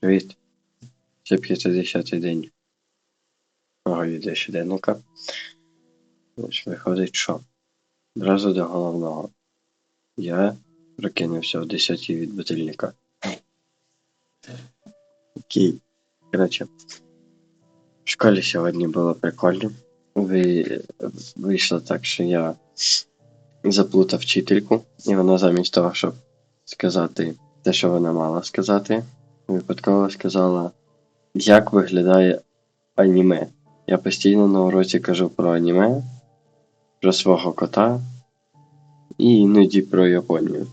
Привіт. Це 50-й день мого відеощоденника. Ось Виходить, що одразу до головного. Я прокинувся в 10 від будильника. Окей. Коротше, в школі сьогодні було прикольно. Ви... Вийшло так, що я заплутав вчительку, і вона замість того, щоб сказати те, що вона мала сказати, випадково сказала, як виглядає аніме. Я постійно на уроці кажу про аніме, про свого кота і іноді про Японію.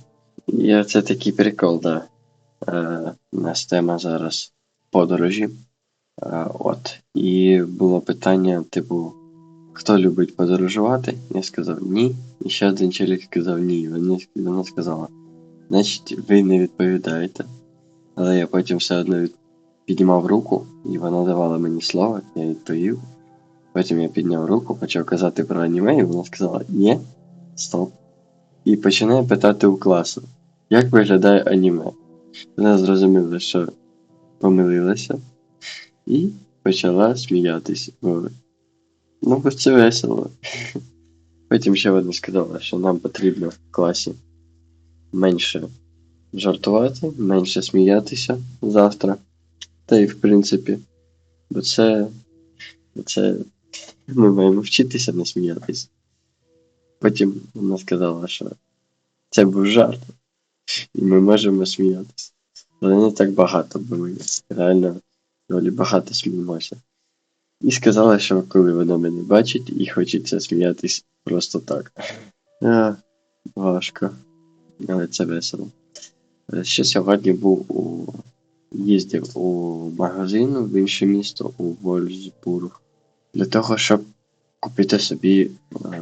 І це такий прикол, да. Е, у нас тема зараз подорожі. Е, от. І було питання, типу, хто любить подорожувати? Я сказав ні. І ще один чоловік сказав ні. Вона, сказала, значить, ви не відповідаєте. Але я потім все одно піднімав руку, і вона давала мені слово, я відповів. Потім я підняв руку, почав казати про аніме, і вона сказала ні, стоп. І починає питати у класу, як виглядає аніме. Вона зрозуміла, що помилилася, і почала сміятися. Ну, бо це весело. Потім ще вона сказала, що нам потрібно в класі менше жартувати, менше сміятися завтра. Та й в принципі, бо це. це ми маємо вчитися не сміятися. Потім вона сказала, що це був жарт, і ми можемо сміятися. Але не так багато, бо ми реально доволі багато сміємося. І сказала, що коли вона мене бачить і хочеться сміятись просто так. А, важко. Але це весело. Ще сьогодні був у їздив у магазин в інше місто у Вольсбург для того, щоб купити собі е,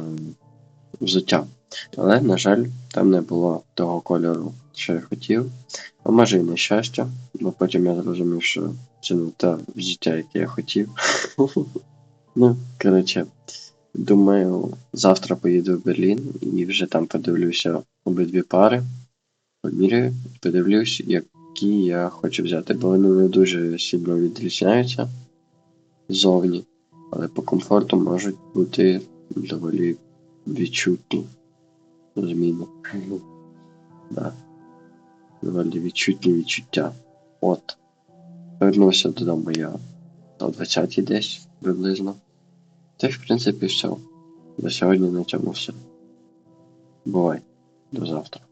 взуття. Але, на жаль, там не було того кольору, що я хотів. А може і нещастя, бо потім я зрозумів, що це не те взуття, яке я хотів. Ну, коротше, думаю, завтра поїду в Берлін і вже там подивлюся обидві пари. Поміряю, подивлюсь, які я хочу взяти, бо вони не дуже сильно відрізняються ззовні, але по комфорту можуть бути доволі відчутні зміни. Да. Доволі відчутні відчуття. От. Повернувся додому я о 20 десь приблизно. Та й в принципі все. До сьогодні на цьому все. Бувай. До завтра.